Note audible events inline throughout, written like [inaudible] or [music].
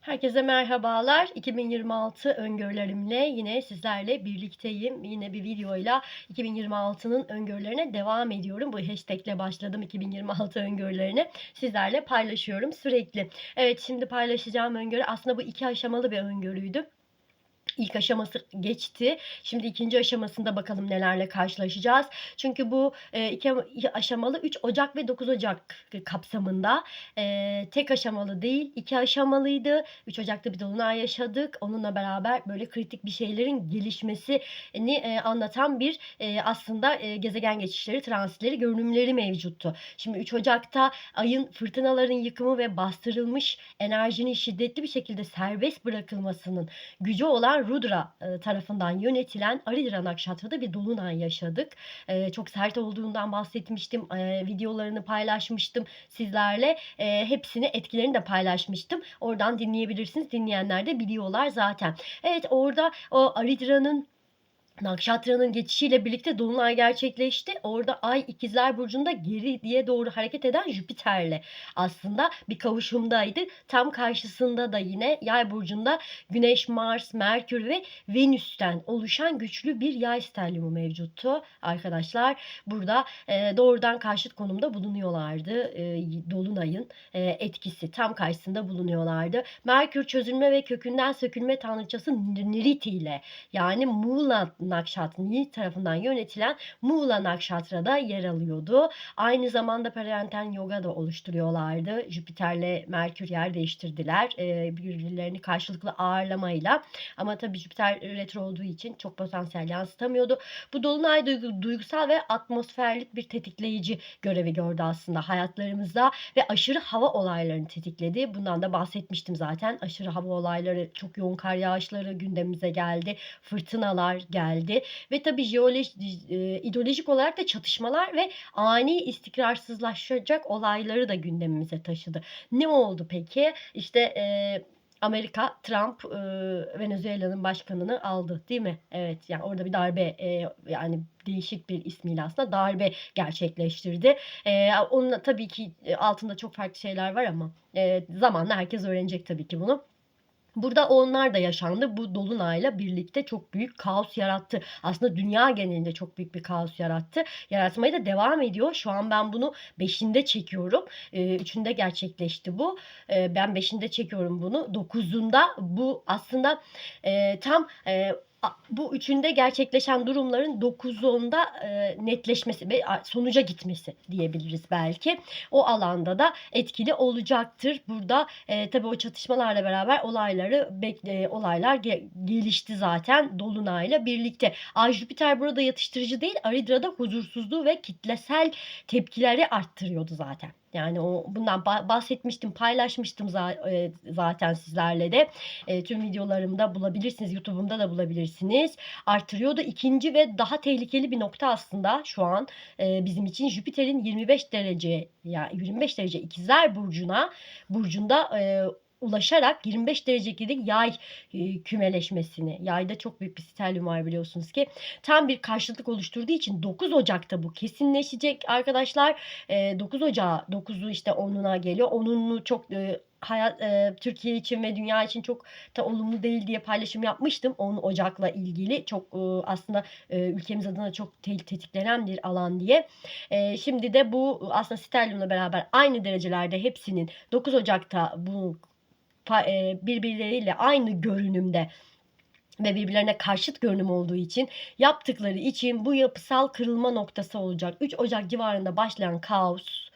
Herkese merhabalar. 2026 öngörülerimle yine sizlerle birlikteyim. Yine bir videoyla 2026'nın öngörülerine devam ediyorum. Bu hashtagle başladım 2026 öngörülerini sizlerle paylaşıyorum sürekli. Evet şimdi paylaşacağım öngörü aslında bu iki aşamalı bir öngörüydü. İlk aşaması geçti. Şimdi ikinci aşamasında bakalım nelerle karşılaşacağız. Çünkü bu e, iki aşamalı 3 Ocak ve 9 Ocak kapsamında e, tek aşamalı değil iki aşamalıydı. 3 Ocak'ta bir dolunay yaşadık. Onunla beraber böyle kritik bir şeylerin gelişmesini e, anlatan bir e, aslında e, gezegen geçişleri, transitleri, görünümleri mevcuttu. Şimdi 3 Ocak'ta ayın fırtınaların yıkımı ve bastırılmış enerjinin şiddetli bir şekilde serbest bırakılmasının gücü olan Rudra e, tarafından yönetilen Aridra Nakşatra'da bir dolunay yaşadık. E, çok sert olduğundan bahsetmiştim. E, videolarını paylaşmıştım sizlerle. Hepsini etkilerini de paylaşmıştım. Oradan dinleyebilirsiniz. Dinleyenler de biliyorlar zaten. Evet orada o Aridra'nın Nakşatra'nın geçişiyle birlikte dolunay gerçekleşti. Orada Ay ikizler burcunda geri diye doğru hareket eden Jüpiter'le aslında bir kavuşumdaydı. Tam karşısında da yine Yay burcunda Güneş, Mars, Merkür ve Venüs'ten oluşan güçlü bir yay stelyumu mevcuttu arkadaşlar. Burada e, doğrudan karşıt konumda bulunuyorlardı. E, dolunayın e, etkisi tam karşısında bulunuyorlardı. Merkür çözülme ve kökünden sökülme tanrıçası Niriti ile yani Muğla Nakşat Nil tarafından yönetilen Muğla Nakşatra'da yer alıyordu. Aynı zamanda Parenten Yoga da oluşturuyorlardı. Jüpiter'le Merkür yer değiştirdiler. E, birbirlerini karşılıklı ağırlamayla. Ama tabii Jüpiter retro olduğu için çok potansiyel yansıtamıyordu. Bu dolunay duygu, duygusal ve atmosferlik bir tetikleyici görevi gördü aslında hayatlarımızda ve aşırı hava olaylarını tetikledi. Bundan da bahsetmiştim zaten. Aşırı hava olayları, çok yoğun kar yağışları gündemimize geldi. Fırtınalar geldi geldi ve tabii jeolojik e, ideolojik olarak da çatışmalar ve ani istikrarsızlaşacak olayları da gündemimize taşıdı. Ne oldu peki? İşte e, Amerika Trump e, Venezuela'nın başkanını aldı değil mi? Evet yani orada bir darbe e, yani değişik bir ismiyle aslında darbe gerçekleştirdi. E, onun tabii ki altında çok farklı şeyler var ama e, zamanla herkes öğrenecek tabii ki bunu. Burada onlar da yaşandı. Bu dolunayla birlikte çok büyük kaos yarattı. Aslında dünya genelinde çok büyük bir kaos yarattı. Yaratmaya da devam ediyor. Şu an ben bunu beşinde çekiyorum. Ee, üçünde gerçekleşti bu. Ee, ben beşinde çekiyorum bunu. Dokuzunda bu aslında e, tam e, bu üçünde gerçekleşen durumların 9-10'da e, netleşmesi ve sonuca gitmesi diyebiliriz belki. O alanda da etkili olacaktır. Burada e, tabii o çatışmalarla beraber olayları bekle, olaylar ge, gelişti zaten Dolunay'la birlikte. Ay Jüpiter burada yatıştırıcı değil, Aridra'da huzursuzluğu ve kitlesel tepkileri arttırıyordu zaten. Yani o bundan bahsetmiştim, paylaşmıştım e, zaten sizlerle de. E, tüm videolarımda bulabilirsiniz, YouTube'umda da bulabilirsiniz. Artırıyordu. İkinci ve daha tehlikeli bir nokta aslında şu an e, bizim için Jüpiter'in 25 derece yani 25 derece ikizler burcuna burcunda ulaşarak 25 derecelik yay e, kümeleşmesini, yayda çok büyük bir stelyum var biliyorsunuz ki tam bir karşılık oluşturduğu için 9 Ocak'ta bu kesinleşecek arkadaşlar. E, 9 Ocağı 9'u işte 10'una geliyor. 10'unu çok e, hayat e, Türkiye için ve dünya için çok da olumlu değil diye paylaşım yapmıştım. 10 Ocak'la ilgili çok e, aslında e, ülkemiz adına çok te- tetiklenen bir alan diye. E, şimdi de bu aslında Sterlium'la beraber aynı derecelerde hepsinin 9 Ocak'ta bu birbirleriyle aynı görünümde ve birbirlerine karşıt görünüm olduğu için yaptıkları için bu yapısal kırılma noktası olacak. 3 Ocak civarında başlayan kaos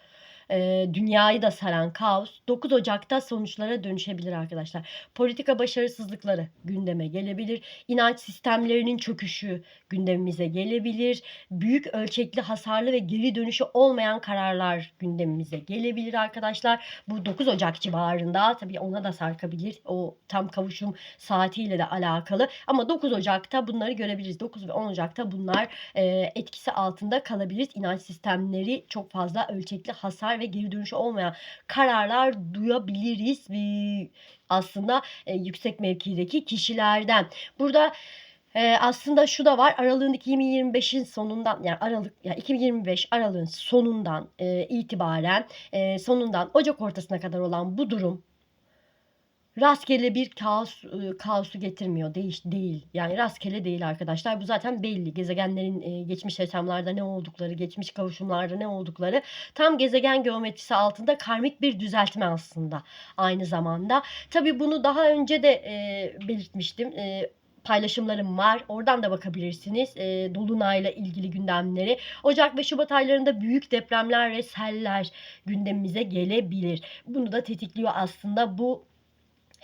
e, dünyayı da saran kaos 9 Ocak'ta sonuçlara dönüşebilir arkadaşlar. Politika başarısızlıkları gündeme gelebilir. İnanç sistemlerinin çöküşü gündemimize gelebilir. Büyük ölçekli hasarlı ve geri dönüşü olmayan kararlar gündemimize gelebilir arkadaşlar. Bu 9 Ocak civarında tabii ona da sarkabilir. O tam kavuşum saatiyle de alakalı. Ama 9 Ocak'ta bunları görebiliriz. 9 ve 10 Ocak'ta bunlar e, etkisi altında kalabilir. İnanç sistemleri çok fazla ölçekli hasar ve geri dönüşü olmayan kararlar duyabiliriz. Aslında e, yüksek mevkideki kişilerden. Burada ee, aslında şu da var. Aralığın 2025'in sonundan yani Aralık yani 2025 aralığın sonundan e, itibaren e, sonundan Ocak ortasına kadar olan bu durum rastgele bir kaos ııı, kaosu getirmiyor. Değiş değil. Yani rastgele değil arkadaşlar. Bu zaten belli. Gezegenlerin, eee, geçmiş yaşamlarda ne oldukları, geçmiş kavuşumlarda ne oldukları tam gezegen geometrisi altında karmik bir düzeltme aslında aynı zamanda. Tabii bunu daha önce de, eee, belirtmiştim. Eee, paylaşımlarım var. Oradan da bakabilirsiniz. Eee, dolunayla ilgili gündemleri. Ocak ve şubat aylarında büyük depremler ve seller gündemimize gelebilir. Bunu da tetikliyor aslında bu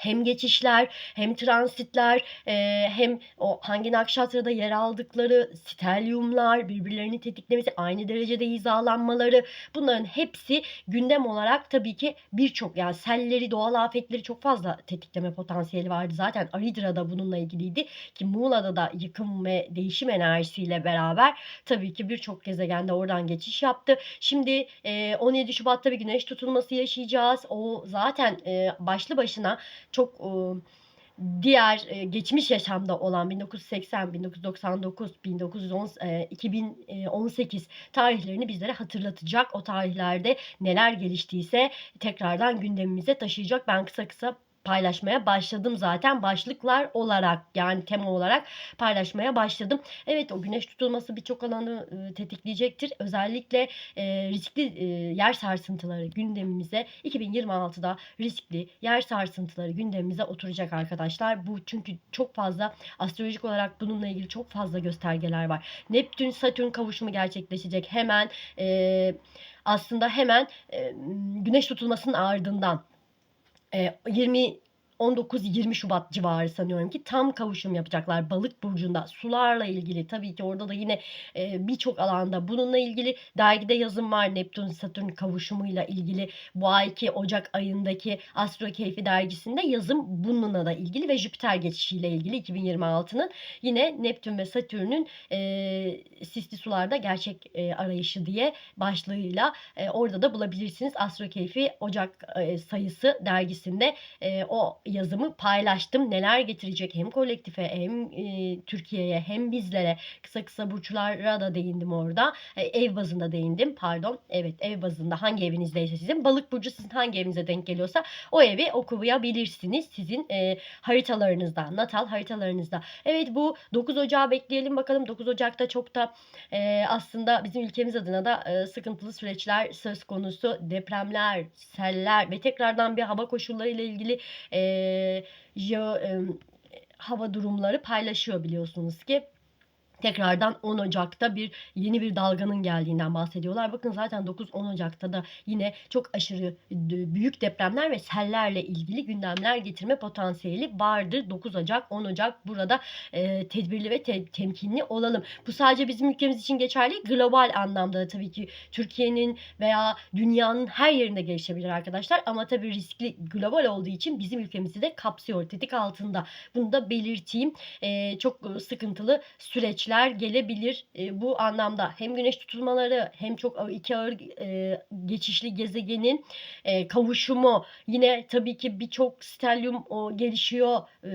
hem geçişler hem transitler eee, hem o hangi nakşatrada yer aldıkları stelyumlar birbirlerini tetiklemesi aynı derecede hizalanmaları bunların hepsi gündem olarak tabii ki birçok yani selleri doğal afetleri çok fazla tetikleme potansiyeli vardı. Zaten Aridra da bununla ilgiliydi ki Muğla'da da yıkım ve değişim enerjisiyle beraber tabii ki birçok gezegen de oradan geçiş yaptı. Şimdi eee, 17 Şubat'ta bir güneş tutulması yaşayacağız. O zaten eee, başlı başına çok ıı, diğer eee, geçmiş yaşamda olan 1980, 1999, 1910, eee, 2018 tarihlerini bizlere hatırlatacak. O tarihlerde neler geliştiyse tekrardan gündemimize taşıyacak. Ben kısa kısa paylaşmaya başladım zaten başlıklar olarak yani tema olarak paylaşmaya başladım. Evet o güneş tutulması birçok alanı ııı, tetikleyecektir. Özellikle eee, riskli eee, yer sarsıntıları gündemimize 2026'da riskli yer sarsıntıları gündemimize oturacak arkadaşlar. Bu çünkü çok fazla astrolojik olarak bununla ilgili çok fazla göstergeler var. Neptün Satürn kavuşumu gerçekleşecek. Hemen eee, aslında hemen eee, güneş tutulmasının ardından 20 19-20 Şubat civarı sanıyorum ki tam kavuşum yapacaklar Balık burcunda. Sularla ilgili tabii ki orada da yine eee, birçok alanda bununla ilgili dergide yazım var. Neptün Satürn kavuşumuyla ilgili bu ayki Ocak ayındaki Astro Keyfi dergisinde yazım bununla da ilgili ve Jüpiter geçişiyle ilgili 2026'nın yine Neptün ve Satürn'ün eee, sisli sularda gerçek eee, arayışı diye başlığıyla eee, orada da bulabilirsiniz. Astro Keyfi Ocak eee, sayısı dergisinde eee, o yazımı paylaştım. Neler getirecek hem kolektife hem eee, Türkiye'ye hem bizlere kısa kısa burçlara da değindim orada. E, ev bazında değindim pardon. Evet ev bazında hangi evinizdeyse sizin balık burcu sizin hangi evinize denk geliyorsa o evi okuyabilirsiniz sizin eee, haritalarınızda natal haritalarınızda. Evet bu 9 Ocağı bekleyelim bakalım 9 Ocak'ta çok da eee, aslında bizim ülkemiz adına da eee, sıkıntılı süreçler söz konusu depremler, seller ve tekrardan bir hava koşulları ile ilgili eee jeo, em, hava durumları paylaşıyor biliyorsunuz ki. Tekrardan 10 Ocak'ta bir yeni bir dalganın geldiğinden bahsediyorlar. Bakın zaten 9-10 Ocak'ta da yine çok aşırı büyük depremler ve sellerle ilgili gündemler getirme potansiyeli vardır. 9 Ocak, 10 Ocak burada e, tedbirli ve te- temkinli olalım. Bu sadece bizim ülkemiz için geçerli. Global anlamda da tabii ki Türkiye'nin veya dünyanın her yerinde gelişebilir arkadaşlar. Ama tabii riskli global olduğu için bizim ülkemizi de kapsıyor. Tetik altında. Bunu da belirteyim. E, çok e, sıkıntılı süreçler gelebilir e, bu anlamda. Hem güneş tutulmaları hem çok iki ağır e, geçişli gezegenin e, kavuşumu. Yine tabii ki birçok stelyum o gelişiyor. E,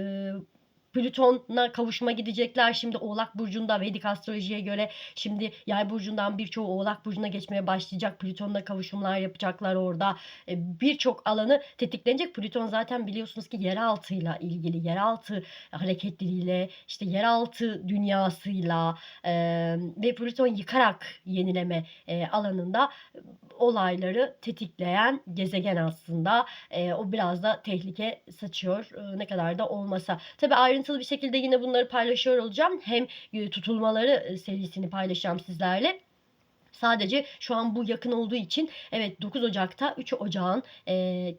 Plüton'la kavuşuma gidecekler. Şimdi Oğlak Burcu'nda Vedik astrolojiye göre şimdi Yay Burcu'ndan birçoğu Oğlak Burcu'na geçmeye başlayacak. Plüton'la kavuşumlar yapacaklar orada. E, Birçok alanı tetiklenecek. Plüton zaten biliyorsunuz ki yeraltıyla ilgili. Yeraltı hareketleriyle işte yeraltı dünyasıyla e, ve Plüton yıkarak yenileme e, alanında olayları tetikleyen gezegen aslında. E, o biraz da tehlike saçıyor. E, ne kadar da olmasa. Tabii ayrıntılı bir şekilde yine bunları paylaşıyor olacağım. Hem e, tutulmaları e, serisini paylaşacağım sizlerle. Sadece şu an bu yakın olduğu için evet 9 Ocak'ta 3 Ocağın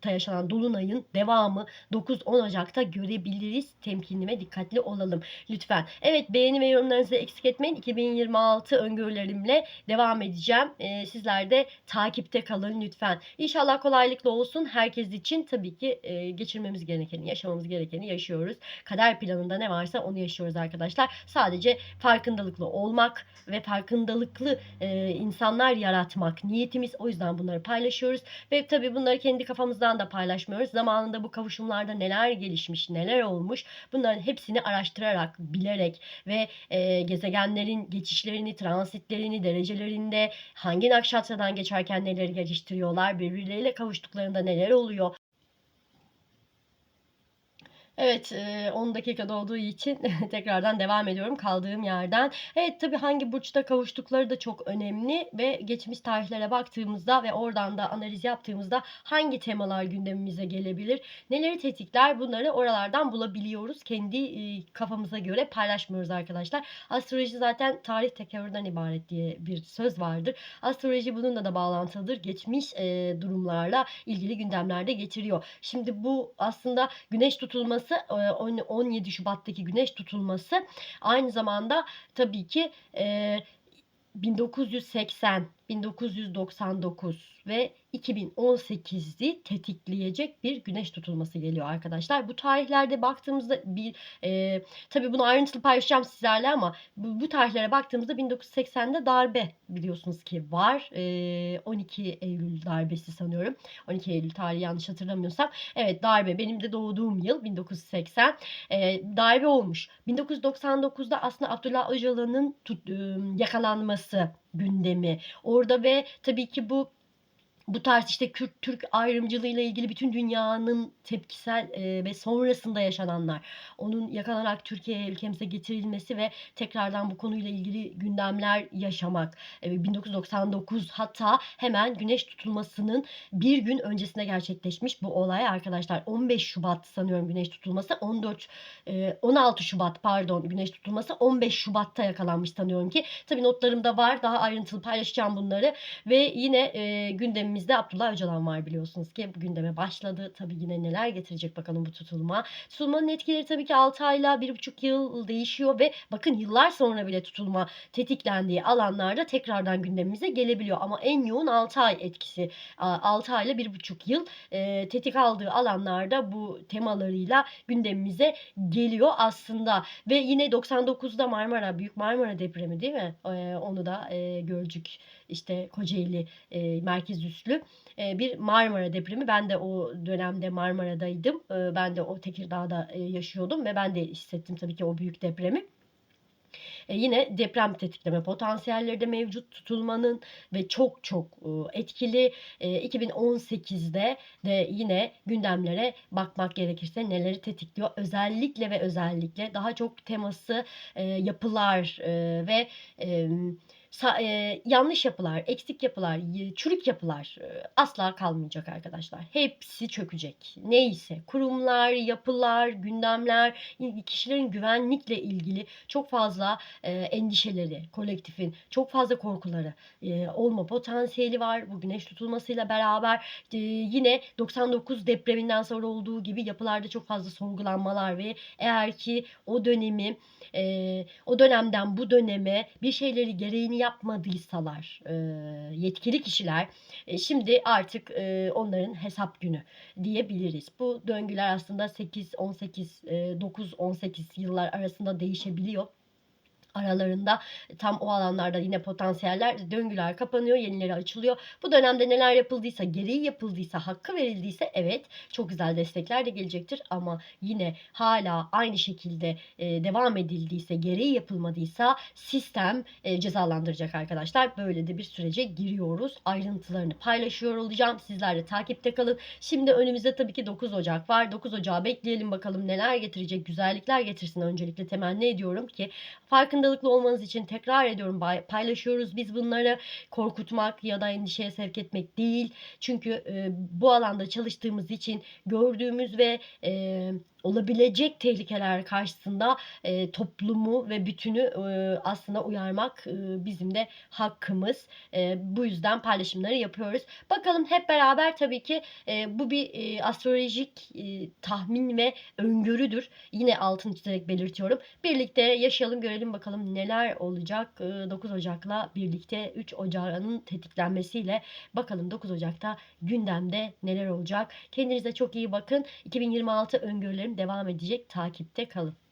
ta yaşanan Dolunay'ın devamı 9-10 Ocak'ta görebiliriz. Temkinli ve dikkatli olalım lütfen. Evet beğeni ve yorumlarınızı eksik etmeyin. 2026 öngörülerimle devam edeceğim. Eee, sizler de takipte kalın lütfen. İnşallah kolaylıkla olsun. Herkes için tabii ki eee, geçirmemiz gerekeni, yaşamamız gerekeni yaşıyoruz. Kader planında ne varsa onu yaşıyoruz arkadaşlar. Sadece farkındalıklı olmak ve farkındalıklı eee, insanlar yaratmak niyetimiz. O yüzden bunları paylaşıyoruz. Ve tabii bunları kendi kafamızdan da paylaşmıyoruz. Zamanında bu kavuşumlarda neler gelişmiş, neler olmuş bunların hepsini araştırarak, bilerek ve eee, gezegenlerin geçişlerini, transitlerini, derecelerinde hangi nakşatradan geçerken neleri geliştiriyorlar, birbirleriyle kavuştuklarında neler oluyor Evet, eee, 10 dakikada olduğu için [laughs] tekrardan devam ediyorum kaldığım yerden. Evet, tabii hangi burçta kavuştukları da çok önemli ve geçmiş tarihlere baktığımızda ve oradan da analiz yaptığımızda hangi temalar gündemimize gelebilir, neleri tetikler bunları oralardan bulabiliyoruz. Kendi, kafamıza göre paylaşmıyoruz arkadaşlar. Astroloji zaten tarih tekerrürden ibaret diye bir söz vardır. Astroloji bununla da bağlantılıdır. Geçmiş, durumlarla ilgili gündemler de getiriyor. Şimdi bu aslında güneş tutulması, on 17 Şubat'taki güneş tutulması aynı zamanda tabii ki, eee, 1980, 1999 ve 2018'i tetikleyecek bir güneş tutulması geliyor arkadaşlar. Bu tarihlerde baktığımızda bir, eee, tabii bunu ayrıntılı paylaşacağım sizlerle ama bu bu tarihlere baktığımızda 1980'de darbe biliyorsunuz ki var. Eee, 12 Eylül darbesi sanıyorum. 12 Eylül tarihi yanlış hatırlamıyorsam. Evet, darbe. Benim de doğduğum yıl 1980. Eee, darbe olmuş. 1999'da aslında Abdullah Öcalan'ın ımm, yakalanması gündemi. Orada ve tabii ki bu bu tarz, işte, Kürt-Türk ayrımcılığıyla ilgili bütün dünyanın tepkisel, eee, ve sonrasında yaşananlar, onun yakalanarak Türkiye'ye, ülkemize getirilmesi ve tekrardan bu konuyla ilgili gündemler yaşamak. Eee, 1999 hatta hemen güneş tutulmasının bir gün öncesinde gerçekleşmiş bu olay arkadaşlar. 15 Şubat sanıyorum güneş tutulması. 14 eee, 16 Şubat pardon güneş tutulması. 15 Şubat'ta yakalanmış sanıyorum ki. Tabii notlarımda var. Daha ayrıntılı paylaşacağım bunları ve yine, eee, gündemimizde Abdullah Öcalan var biliyorsunuz ki. Bu gündeme başladı. Tabii yine neler getirecek bakalım bu tutulma. Tutulmanın etkileri tabii ki 6 ayla 1,5 yıl değişiyor ve bakın yıllar sonra bile tutulma tetiklendiği alanlarda tekrardan gündemimize gelebiliyor ama en yoğun 6 ay etkisi. Aaa, 6 ayla 1,5 yıl, eee, tetik aldığı alanlarda bu temalarıyla gündemimize geliyor aslında ve yine 99'da Marmara, Büyük Marmara depremi değil mi? Eee, onu da, eee, Gölcük, işte, Kocaeli, eee, merkez üslü, eee, bir Marmara depremi. Ben de o dönemde Marmara'daydım. Eee, ben de o Tekirdağ'da, eee, yaşıyordum ve ben de hissettim tabii ki o büyük depremi. Eee, yine deprem tetikleme potansiyelleri de mevcut tutulmanın ve çok çok, ııı, etkili. Eee, 2018'de de yine gündemlere bakmak gerekirse neleri tetikliyor? Özellikle ve özellikle daha çok teması, eee, yapılar, eee, ve, emm, eee, yanlış yapılar, eksik yapılar, çürük yapılar, eee, asla kalmayacak arkadaşlar. Hepsi çökecek. Neyse kurumlar, yapılar, gündemler, kişilerin güvenlikle ilgili çok fazla, eee, endişeleri, kolektifin çok fazla korkuları, olma potansiyeli var. Bu güneş tutulmasıyla beraber, yine 99 depreminden sonra olduğu gibi yapılarda çok fazla sorgulanmalar ve eğer ki o dönemi, o dönemden bu döneme bir şeyleri gereğini yapmadıysalar, eee, yetkili kişiler, eee, şimdi artık, eee, onların hesap günü diyebiliriz. Bu döngüler aslında 8-18, eee, 9-18 yıllar arasında değişebiliyor. Aralarında tam o alanlarda yine potansiyeller, döngüler kapanıyor, yenileri açılıyor. Bu dönemde neler yapıldıysa, gereği yapıldıysa, hakkı verildiyse evet, çok güzel destekler de gelecektir ama yine hâlâ aynı şekilde, eee, devam edildiyse, gereği yapılmadıysa sistem, eee, cezalandıracak arkadaşlar. Böyle de bir sürece giriyoruz. Ayrıntılarını paylaşıyor olacağım. Sizler de takipte kalın. Şimdi önümüzde tabii ki 9 Ocak var. 9 Ocak'ı bekleyelim bakalım neler getirecek? Güzellikler getirsin öncelikle temenni ediyorum ki farkındalıklı olmanız için tekrar ediyorum paylaşıyoruz biz bunları. Korkutmak ya da endişeye sevk etmek değil. Çünkü, eee, bu alanda çalıştığımız için gördüğümüz ve, eee, olabilecek tehlikeler karşısında, eee, toplumu ve bütünü, eee, aslında uyarmak, ııı, bizim de hakkımız. Eee, bu yüzden paylaşımları yapıyoruz. Bakalım hep beraber tabii ki, eee, bu bir, eee, astrolojik, eee, tahmin ve öngörüdür. Yine altını çizerek belirtiyorum. Birlikte yaşayalım, görelim bakalım neler olacak? Iıı, 9 Ocak'la birlikte 3 Ocak'ın tetiklenmesiyle bakalım 9 Ocak'ta gündemde neler olacak? Kendinize çok iyi bakın. 2026 öngörülerim devam edecek. Takipte kalın.